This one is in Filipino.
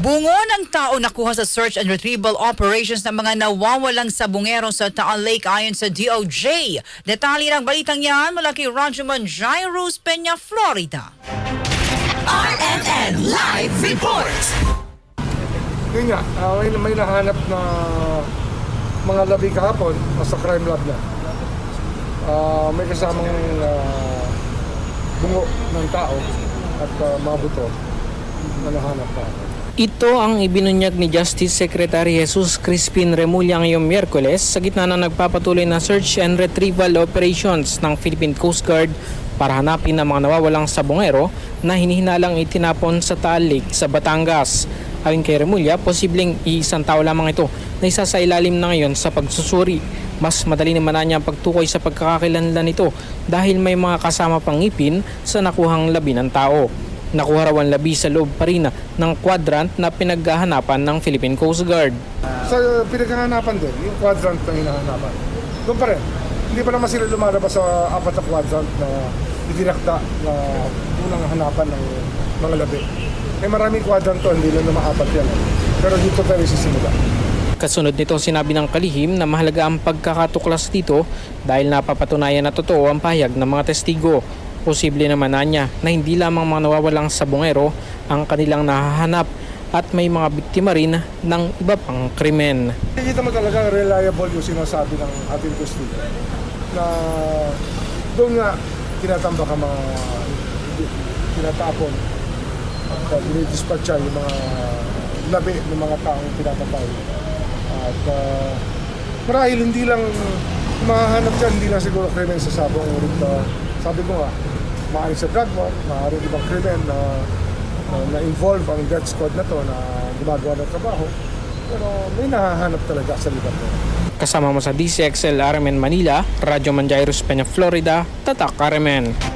Bungo ng tao nakuha sa search and retrieval operations ng mga nawawalang sabungero sa Taal Lake ayon sa DOJ. Detalye ng balitang yan mula kay Rajuman Jairus Peña, Florida. RMN Live Report! Yun nga, ah, may, may nahanap na mga labi kahapon nasa crime lab na. Ah, may kasamang ah, bungo ng tao at ah, mga buto na nahanap kahapon. Ito ang ibinunyag ni Justice Secretary Jesus Crispin Remulla ngayong Miyerkules sa gitna ng nagpapatuloy na search and retrieval operations ng Philippine Coast Guard para hanapin ang mga nawawalang sabongero na hinihinalang itinapon sa Taal Lake sa Batangas. Ayon kay Remulla, posibleng iisang tao lamang ito na isa sa ilalim na ngayon sa pagsusuri. Mas madali naman na niya ang pagtukoy sa pagkakakilanlan nito dahil may mga kasama pang ngipin sa nakuhang labi ng tao. Nakuha raw ang labi sa loob pa rin ng quadrant na pinaghahanapan ng Philippine Coast Guard. Sa pinaghahanapan din, yung quadrant na hinahanapan. Doon pa rin. Hindi pa naman sila lumalabas sa apat na quadrant na itinakda na unang hanapan ng mga labi. Eh maraming quadrant to, hindi lang numaapat yan. Pero dito tayo sisimula. Kasunod nito sinabi ng kalihim na mahalaga ang pagkakatuklas dito dahil napapatunayan na totoo ang pahayag ng mga testigo. Posible naman na niya na hindi lamang mga nawawalang sabongero ang kanilang nahahanap at may mga biktima rin ng iba pang krimen. Nakikita mo talaga reliable yung sinasabi ng ating testigo na doon nga tinatambak ang mga tinatapon at uh, yung mga labi ng mga taong pinapatay. At uh, marahil hindi lang mahanap dyan, hindi lang siguro krimen sa sabong ulit. Uh, sabi ko nga, maaaring sa drug war, maaaring ibang krimen na, na, na-involve ang death squad na to na gumagawa ng trabaho. Pero may nahahanap talaga sa yun. Kasama mo sa DCXL RMN Manila, Radyo Manjairos Peña, Florida, Tatak RMN.